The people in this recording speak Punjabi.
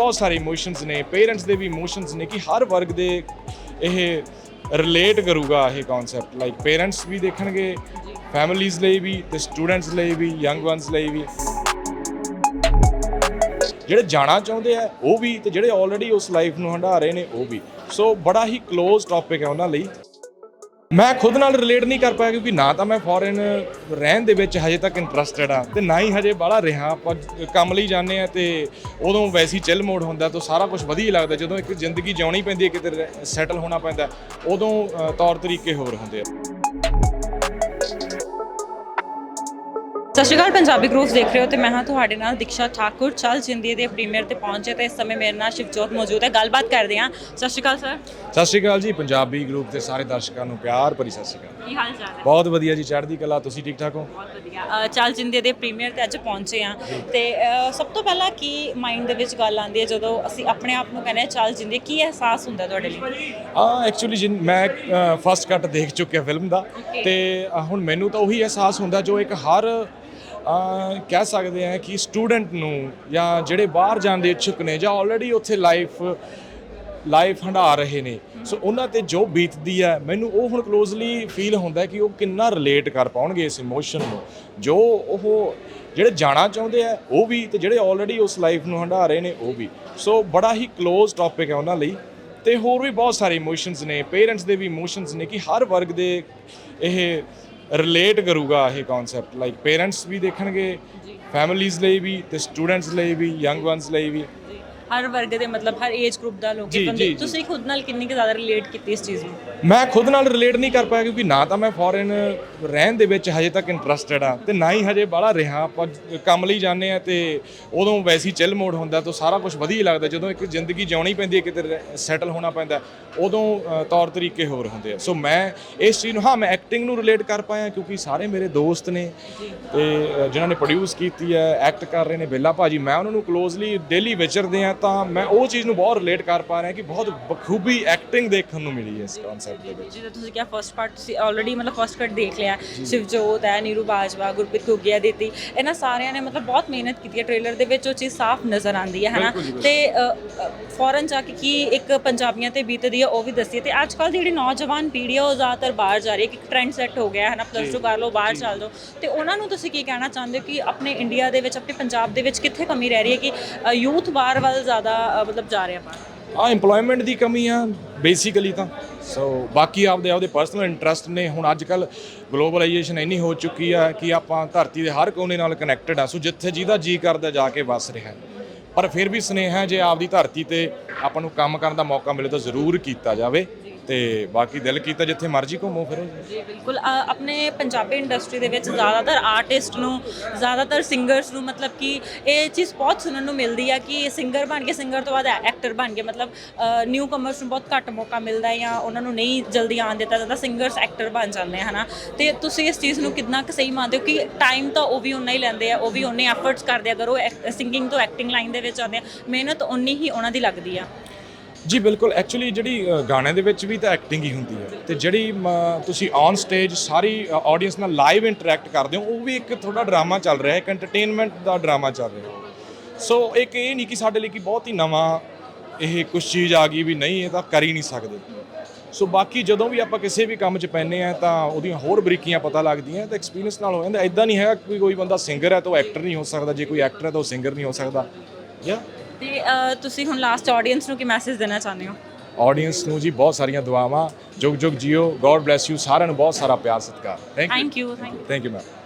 ਬਹੁਤ ਸਾਰੇ ਇਮੋਸ਼ਨਸ ਨੇ ਪੇਰੈਂਟਸ ਦੇ ਵੀ ਇਮੋਸ਼ਨਸ ਨੇ ਕਿ ਹਰ ਵਰਗ ਦੇ ਇਹ ਰਿਲੇਟ ਕਰੂਗਾ ਇਹ ਕਨਸੈਪਟ ਲਾਈਕ ਪੇਰੈਂਟਸ ਵੀ ਦੇਖਣਗੇ ਫੈਮਿਲੀਜ਼ ਲਈ ਵੀ ਤੇ ਸਟੂਡੈਂਟਸ ਲਈ ਵੀ ਯੰਗ ਵਨਸ ਲਈ ਵੀ। ਜਿਹੜੇ ਜਾਣਾ ਚਾਹੁੰਦੇ ਆ, ਉਹ ਵੀ ਤੇ ਜਿਹੜੇ ਆਲਰੇਡੀ ਉਸ ਲਾਈਫ ਨੂੰ ਹੰਢਾ ਰਹੇ ਨੇ, ਉਹ ਵੀ। ਸੋ ਬੜਾ ਹੀ ক্লোਜ਼ ਟੌਪਿਕ ਹੈ ਉਹਨਾਂ ਲਈ। ਮੈਂ ਖੁਦ ਨਾਲ ਰਿਲੇਟ ਨਹੀਂ ਕਰ ਪਾਇਆ ਕਿਉਂਕਿ ਨਾ ਤਾਂ ਮੈਂ ਫੋਰਨ ਰਹਿਣ ਦੇ ਵਿੱਚ ਹਜੇ ਤੱਕ ਇੰਟਰਸਟਿਡ ਆ ਤੇ ਨਾ ਹੀ ਹਜੇ ਬਾਹਲਾ ਰਿਹਾ। ਆਪਾਂ ਕੰਮ ਲਈ ਜਾਂਦੇ ਆ ਤੇ ਉਦੋਂ ਵੈਸੀ ਚਿਲ ਮੋਡ ਹੁੰਦਾ ਤਾਂ ਸਾਰਾ ਕੁਝ ਵਧੀਆ ਲੱਗਦਾ। ਜਦੋਂ ਇੱਕ ਜ਼ਿੰਦਗੀ ਜਿਉਣੀ ਪੈਂਦੀ ਹੈ, ਕਿਤੇ ਸੈਟਲ ਹੋਣਾ ਪੈਂਦਾ, ਉਦੋਂ ਤੌਰ ਤਰੀਕੇ ਹੋਰ ਹੁੰਦੇ ਆ। ਸਤਿ ਸ਼੍ਰੀ ਅਕਾਲ ਪੰਜਾਬੀ ਗਰੁੱਪ ਦੇਖ ਰਹੇ ਹੋ ਤੇ ਮੈਂ ਹਾਂ ਤੁਹਾਡੇ ਨਾਲ ਦਿਕਸ਼ਾ ਠਾਕੁਰ। ਚੱਲ ਜਿੰਦੀ ਦੇ ਪ੍ਰੀਮੀਅਰ ਤੇ ਪਹੁੰਚੇ ਤੇ ਇਸ ਸਮੇਂ ਮੇਰੇ ਨਾਲ ਸ਼ਿਵਜੋਤ ਮੌਜੂਦ ਹੈ। ਗੱਲਬਾਤ ਕਰਦੇ ਹਾਂ। ਸਤਿ ਸ਼੍ਰੀ ਅਕਾਲ ਸਰ ਸਤਿ ਸ਼੍ਰੀ ਅਕਾਲ ਜੀ ਪੰਜਾਬੀ ਗਰੁੱਪ ਦੇ ਸਾਰੇ ਦਰਸ਼ਕਾਂ ਨੂੰ ਪਿਆਰ ਭਰੀ ਸਤਿ ਸ਼੍ਰੀ ਅਕਾਲ। ਕੀ ਹਾਲ ਚਾਲ ਹੈ? ਬਹੁਤ ਵਧੀਆ ਜੀ ਚੜ੍ਹਦੀ ਕਲਾ ਤੁਸੀਂ ਠੀਕ ਠਾਕ ਹੋ? ਬਹੁਤ ਵਧੀਆ। ਚੱਲ ਜਿੰਦੇ ਦੇ ਪ੍ਰੀਮੀਅਰ ਤੇ ਅੱਜ ਪਹੁੰਚੇ ਆ ਤੇ ਅ, ਸਭ ਤੋਂ ਪਹਿਲਾਂ ਕੀ ਮਾਈਂਡ ਦੇ ਵਿੱਚ ਗੱਲ ਆਉਂਦੀ ਹੈ ਜਦੋਂ ਅਸੀਂ ਆਪਣੇ ਆਪ ਨੂੰ ਕਹਿੰਦੇ ਹਾਂ ਚੱਲ ਜਿੰਦੇ ਕੀ ਅਹਿਸਾਸ ਹੁੰਦਾ ਤੁਹਾਡੇ ਲਈ? ਆ ਐਕਚੁਅਲੀ ਮੈਂ ਫਸਟ ਕੱਟ ਦੇਖ ਚੁੱਕਿਆ ਫਿਲਮ ਦਾ. ਤੇ ਅ, ਹੁਣ ਮੈਨੂੰ ਤਾਂ ਉਹੀ ਅਹਿਸਾਸ ਹੁੰਦਾ ਜੋ ਇੱਕ ਹਰ ਕਹਿ ਸਕਦੇ ਹਾਂ ਕਿ ਸਟੂਡੈਂਟ ਨੂੰ ਜਾਂ ਜਿਹੜੇ ਬਾਹਰ ਜਾਣ ਦੇ ਇੱਛੁਕ ਨੇ ਜਾਂ ਆਲਰੇਡੀ ਉੱਥੇ ਲਾਈਫ ਲਾਈਫ ਹੰਢਾ ਰਹੇ ਨੇ। ਸੋ ਉਹਨਾਂ ਤੇ ਜੋ ਬੀਤਦੀ ਹੈ, ਮੈਨੂੰ ਉਹ ਹੁਣ ਕਲੋਜ਼ਲੀ ਫੀਲ ਹੁੰਦਾ ਕਿ ਉਹ ਕਿੰਨਾ ਰਿਲੇਟ ਕਰ ਪਾਉਣਗੇ ਇਸ ਇਮੋਸ਼ਨ ਨੂੰ। ਜੋ ਉਹ ਜਿਹੜੇ ਜਾਣਾ ਚਾਹੁੰਦੇ ਆ, ਉਹ ਵੀ ਤੇ ਜਿਹੜੇ ਆਲਰੇਡੀ ਉਸ ਲਾਈਫ ਨੂੰ ਹੰਢਾ ਰਹੇ ਨੇ, ਉਹ ਵੀ। ਸੋ ਬੜਾ ਹੀ ক্লোਜ਼ ਟੌਪਿਕ ਹੈ ਉਹਨਾਂ ਲਈ। ਤੇ ਹੋਰ ਵੀ ਬਹੁਤ ਸਾਰੇ ਇਮੋਸ਼ਨਸ ਨੇ ਪੇਰੈਂਟਸ ਦੇ ਵੀ ਇਮੋਸ਼ਨਸ ਨੇ ਕਿ ਹਰ ਵਰਗ ਦੇ ਇਹ ਰਿਲੇਟ ਕਰੂਗਾ ਇਹ ਕਨਸੈਪਟ ਲਾਈਕ ਪੇਰੈਂਟਸ ਵੀ ਦੇਖਣਗੇ ਫੈਮਿਲੀਜ਼ ਲਈ ਵੀ ਤੇ ਸਟੂਡੈਂਟਸ ਲਈ ਵੀ ਯੰਗ ਵਨਸ ਲਈ ਵੀ। ਹਰ ਵਰਗ ਦੇ ਮਤਲਬ ਹਰ ਏਜ ਗਰੁੱਪ ਦਾ ਲੋਕ ਜੀ, ਬੰਦੇ ਜੀ, ਜੀ। ਤੁਸੀਂ ਖੁਦ ਨਾਲ ਕਿੰਨੀ ਕੁ ਜ਼ਿਆਦਾ ਰਿਲੇਟ ਕੀਤੀ ਇਸ ਚੀਜ਼ ਨੂੰ? ਮੈਂ ਖੁਦ ਨਾਲ ਰਿਲੇਟ ਨਹੀਂ ਕਰ ਪਾਇਆ ਕਿਉਂਕਿ ਨਾ ਤਾਂ ਮੈਂ ਫੋਰਨ ਰਹਿਣ ਦੇ ਵਿੱਚ ਹਜੇ ਤੱਕ ਇੰਟਰਸਟਿਡ ਆ ਤੇ ਨਾ ਹੀ ਹਜੇ ਬਾਹਲਾ ਰਿਹਾ। ਆਪਾਂ ਕੰਮ ਲਈ ਜਾਂਦੇ ਆ ਤੇ ਉਦੋਂ ਵੈਸੀ ਚਿਲ ਮੋਡ ਹੁੰਦਾ ਤਾਂ ਸਾਰਾ ਕੁਝ ਵਧੀਆ ਹੀ ਲੱਗਦਾ। ਜਦੋਂ ਇੱਕ ਜ਼ਿੰਦਗੀ ਜਿਉਣੀ ਪੈਂਦੀ ਹੈ ਕਿਤੇ ਸੈਟਲ ਹੋਣਾ ਪੈਂਦਾ ਉਦੋਂ ਅ, ਤੌਰ ਤਰੀਕੇ ਹੋਰ ਹੁੰਦੇ ਆ। ਸੋ ਮੈਂ ਇਸ ਚੀਜ਼ ਨੂੰ ਹਾਂ ਮੈਂ ਐਕਟਿੰਗ ਨੂੰ ਰਿਲੇਟ ਕਰ ਪਾਇਆ ਕਿਉਂਕਿ ਸਾਰੇ ਮੇਰੇ ਦੋਸਤ ਨੇ ਤੇ ਅ, ਜਿਨ੍ਹਾਂ ਨੇ ਪ੍ਰੋਡਿਊਸ ਕੀਤੀ ਹੈ ਐਕਟ ਕਰ ਰਹੇ ਨੇ ਬੇਲਾ ਭਾਜੀ ਮੈਂ ਉਹਨਾਂ ਨੂੰ ਕਲੋਜ਼ਲੀ ਡੇਲੀ ਵਿਚਰਦੇ ਆ ਤਾਂ ਮੈਂ ਉਹ ਚੀਜ਼ ਨੂੰ ਬਹੁਤ ਰਿਲੇਟ ਕਰ ਪਾ ਰਿਹਾ ਕਿ ਬਹੁਤ ਬਖੂਬੀ ਐਕਟਿੰਗ ਦੇਖਣ ਨੂੰ ਮਿਲੀ ਹੈ ਇਸ ਕਨਸੈਪਟ ਦੇ ਵਿੱਚ। ਜਿਵੇਂ ਤੁਸੀਂ ਕਿਹਾ ਫਰਸਟ ਪਾਰਟ ਤੁਸੀਂ ਆਲਰੇਡੀ ਮਤਲਬ ਫਰਸਟ ਕੱਟ ਦੇਖ ਲਿਆ। ਸ਼ਿਵਜੋਤ ਹੈ ਨੀਰੂ ਬਾਜਵਾ ਗੁਰਪ੍ਰੀਤ ਘੁੱਗੀਆ ਦਿੱਤੀ। ਇਹਨਾਂ ਸਾਰਿਆਂ ਨੇ ਮਤਲਬ ਬਹੁਤ ਮਿਹਨਤ ਕੀਤੀ ਹੈ। ਟ੍ਰੇਲਰ ਦੇ ਵਿੱਚ ਉਹ ਚੀਜ਼ ਸਾਫ਼ ਨਜ਼ਰ ਆਉਂਦੀ ਹੈ ਹਨਾ। ਤੇ ਫੋਰਨ ਜਾ ਕੇ ਕੀ ਇੱਕ ਪੰਜਾਬੀਆਂ ਤੇ ਬੀਤਦੀ ਹੈ ਉਹ ਵੀ ਦੱਸੀ ਤੇ ਅੱਜ ਕੱਲ ਦੀ ਜਿਹੜੀ ਨੌਜਵਾਨ ਪੀੜ੍ਹੀ ਹੈ ਉਹ ਜ਼ਿਆਦਾਤਰ ਬਾਹਰ ਜਾ ਰਹੀ ਹੈ ਕਿ ਟ੍ਰੈਂਡ ਸੈੱਟ ਹੋ ਗਿਆ ਹੈ ਹਨਾ ਪਲੱਸ 2 ਕਰ ਲਓ ਬਾਹਰ ਚੱਲ ਜਾਓ। ਤੇ ਉਹਨਾਂ ਨੂੰ ਤੁਸੀਂ ਕੀ ਕਹਿਣਾ ਚਾਹੁੰਦੇ ਹੋ ਕਿ ਆਪਣੇ ਇੰਡੀਆ ਦੇ ਵਿੱਚ ਆਪਣੇ ਪੰਜਾਬ ਦੇ ਵਿੱਚ ਕਿੱਥੇ ਕਮੀ ਰਹਿ ਰਹੀ ਹੈ ਕਿ ਯੂਥ ਬਾਹਰ ਵੱਲ ਜ਼ਿਆਦਾ ਅ, ਮਤਲਬ ਜਾ ਰਿਹਾ ਬਾਹਰ ਆ EMPLOYMENT ਦੀ ਕਮੀ ਆ ਬੇਸਿਕਲੀ ਤਾਂ। ਸੋ ਬਾਕੀ ਆਪਦੇ ਆਪਦੇ ਪਰਸਨਲ ਇੰਟਰਸਟ ਨੇ। ਹੁਣ ਅੱਜ ਕੱਲ ਗਲੋਬਲਾਈਜੇਸ਼ਨ ਇੰਨੀ ਹੋ ਚੁੱਕੀ ਆ ਕਿ ਆਪਾਂ ਧਰਤੀ ਦੇ ਹਰ ਕੋਨੇ ਨਾਲ ਕਨੈਕਟਡ ਆ। ਸੋ ਜਿੱਥੇ ਜਿਹਦਾ ਜੀ ਕਰਦਾ ਜਾ ਕੇ ਵਸ ਰਿਹਾ ਪਰ ਫਿਰ ਵੀ ਸਨੇਹਾ ਜੇ ਆਪਦੀ ਧਰਤੀ ਤੇ ਆਪਾਂ ਨੂੰ ਕੰਮ ਕਰਨ ਦਾ ਮੌਕਾ ਮਿਲੇ ਤਾਂ ਜ਼ਰੂਰ ਕੀਤਾ ਜਾਵੇ। ਤੇ ਬਾਕੀ ਦਿਲ ਕੀਤਾ ਜਿੱਥੇ ਮਰਜ਼ੀ ਘੁੰਮੋ ਫਿਰੋ। ਜੀ ਬਿਲਕੁਲ। ਅ, ਆਪਣੇ ਪੰਜਾਬੀ ਇੰਡਸਟਰੀ ਦੇ ਵਿੱਚ ਜ਼ਿਆਦਾਤਰ ਆਰਟਿਸਟ ਨੂੰ ਜ਼ਿਆਦਾਤਰ ਸਿੰਗਰਸ ਨੂੰ ਮਤਲਬ ਕਿ ਇਹ ਚੀਜ਼ ਬਹੁਤ ਸੁਣਨ ਨੂੰ ਮਿਲਦੀ ਆ ਕਿ ਸਿੰਗਰ ਬਣ ਕੇ ਸਿੰਗਰ ਤੋਂ ਬਾਅਦ ਐਕਟਰ ਬਣ ਕੇ ਮਤਲਬ ਨਿਊ ਕਮਰਸ ਨੂੰ ਬਹੁਤ ਘੱਟ ਮੌਕਾ ਮਿਲਦਾ ਹੈ ਜਾਂ ਉਹਨਾਂ ਨੂੰ ਨਹੀਂ ਜਲਦੀ ਆਉਣ ਦਿੱਤਾ ਜਾਂਦਾ ਸਿੰਗਰਸ ਐਕਟਰ ਬਣ ਜਾਂਦੇ ਆ ਹਨਾ। ਤੇ ਤੁਸੀਂ ਇਸ ਚੀਜ਼ ਨੂੰ ਕਿੰਨਾ ਕੁ ਸਹੀ ਮੰਨਦੇ ਹੋ ਕਿ ਟਾਈਮ ਤਾਂ ਉਹ ਵੀ ਉਨਾ ਹੀ ਲੈਂਦੇ ਆ ਉਹ ਵੀ ਉਨੇ ਐਫਰਟਸ ਕਰਦੇ ਆ ਅਗਰ ਉਹ ਸਿੰਗਿੰਗ ਤੋਂ ਐਕਟਿੰਗ ਲਾਈਨ ਦੇ ਵਿੱਚ ਆਉਂਦੇ ਆ ਮਿਹਨਤ ਉਨੀ ਹੀ ਉਹਨਾਂ ਦੀ ਲੱਗਦੀ ਆ। ਜੀ ਬਿਲਕੁਲ। ਐਕਚੁਅਲੀ ਜਿਹੜੀ ਅ, ਗਾਣੇ ਦੇ ਵਿੱਚ ਵੀ ਤਾਂ ਐਕਟਿੰਗ ਹੀ ਹੁੰਦੀ ਹੈ। ਤੇ ਜਿਹੜੀ ਮ, ਤੁਸੀਂ ਔਨ ਸਟੇਜ ਸਾਰੀ ਆਡੀਅנס ਨਾਲ ਲਾਈਵ ਇੰਟਰੈਕਟ ਕਰਦੇ ਹੋ ਉਹ ਵੀ ਇੱਕ ਥੋੜਾ ਡਰਾਮਾ ਚੱਲ ਰਿਹਾ ਹੈ ਇੱਕ ਐਂਟਰਟੇਨਮੈਂਟ ਦਾ ਡਰਾਮਾ ਚੱਲ ਰਿਹਾ ਸੋ ਇੱਕ ਇਹ ਨਹੀਂ ਕਿ ਸਾਡੇ ਲਈ ਕਿ ਬਹੁਤ ਹੀ ਨਵਾਂ ਇਹ ਕੁਝ ਚੀਜ਼ ਆ ਗਈ ਵੀ ਨਹੀਂ ਇਹ ਤਾਂ ਕਰ ਹੀ ਨਹੀਂ ਸਕਦੇ। ਸੋ ਬਾਕੀ ਜਦੋਂ ਵੀ ਆਪਾਂ ਕਿਸੇ ਵੀ ਕੰਮ 'ਚ ਪੈਨੇ ਆ ਤਾਂ ਉਹਦੀਆਂ ਹੋਰ ਬਰੀਕੀਆਂ ਪਤਾ ਲੱਗਦੀਆਂ ਤਾਂ ਐਕਸਪੀਰੀਅੰਸ ਨਾਲ ਹੋ ਜਾਂਦਾ। ਐਦਾਂ ਨਹੀਂ ਹੈਗਾ ਕਿ ਕੋਈ ਬੰਦਾ ਸਿੰਗਰ ਹੈ ਤਾਂ ਉਹ ਐਕਟਰ ਨਹੀਂ ਹੋ ਸਕਦਾ। ਜੇ ਕੋਈ ਐਕਟਰ ਹੈ ਤਾਂ ਉਹ ਸਿੰਗਰ ਨਹੀਂ ਹੋ ਸਕਦਾ। ਯਾ ਤੇ ਤੁਸੀਂ ਹੁਣ ਲਾਸਟ ਆਡੀਅנס ਨੂੰ ਕੀ ਮੈਸੇਜ ਦੇਣਾ ਚਾਹੁੰਦੇ ਹੋ? ਆਡੀਅנס ਨੂੰ ਜੀ ਬਹੁਤ ਸਾਰੀਆਂ ਦੁਆਵਾਂ। ਜੁਗ ਜੁਗ ਜੀਓ। ਗੋਡ ਬlesਸ ਯੂ ਸਾਰਿਆਂ ਨੂੰ ਬਹੁਤ ਸਾਰਾ ਪਿਆਰ ਸਤਿਕਾਰ। Thank you thank you thank you ma'am